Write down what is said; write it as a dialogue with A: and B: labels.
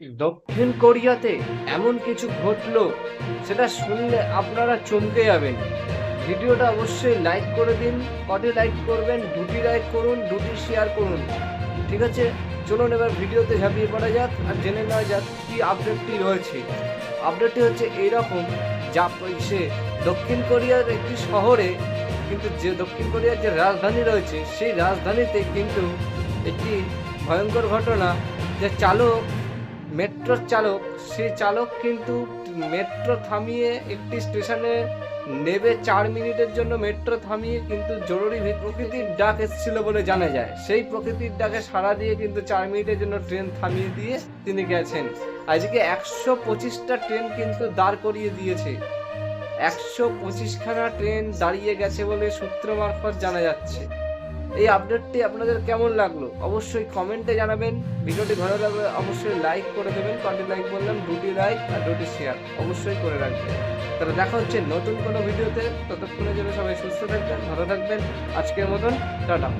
A: দক্ষিণ কোরিয়াতে এমন কিছু ঘটলো, সেটা শুনলে আপনারা চমকে যাবেন। ভিডিওটা অবশ্যই লাইক করে দিন, কটি লাইক করবেন, দুটি লাইক করুন, দুটি শেয়ার করুন। ঠিক আছে? চলুন এবার ভিডিওতে ঝাঁপিয়ে পড়া যাক আর জেনে নেওয়া যাক কী আপডেটটি রয়েছে। আপডেটটি হচ্ছে এইরকম, যা সে দক্ষিণ কোরিয়ার একটি শহরে, কিন্তু যে দক্ষিণ কোরিয়ার যে রাজধানী রয়েছে, সেই রাজধানীতে কিন্তু একটি ভয়ঙ্কর ঘটনা, যে চালক মেট্রোর চালক সেই চালক কিন্তু মেট্রো থামিয়ে একটি স্টেশনে নেবে চার মিনিটের জন্য। মেট্রো থামিয়ে কিন্তু জরুরি প্রকৃতির ডাক এসেছিল বলে জানা যায়। সেই প্রকৃতির ডাকে সাড়া দিয়ে কিন্তু চার মিনিটের জন্য ট্রেন থামিয়ে দিয়ে তিনি গেছেন। আজকে একশো পঁচিশটা ট্রেন কিন্তু দাঁড় করিয়ে দিয়েছে। একশো পঁচিশখানা ট্রেন দাঁড়িয়ে গেছে বলে সূত্র মারফত জানা যাচ্ছে। এই আপডেটটি আপনাদের কেমন লাগল? অবশ্যই কমেন্টে জানাবেন। ভিডিওটি ভালো লাগলে অবশ্যই লাইক করে দেবেন। কটি লাইক বললাম, দুটি লাইক আর দুটি শেয়ার অবশ্যই করে রাখবেন। তাহলে দেখা হচ্ছে নতুন কোনো ভিডিওতে ততক্ষণের জন্য সবাই সুস্থ থাকবেন, ভালো থাকবেন। আজকের মতন, টাটা।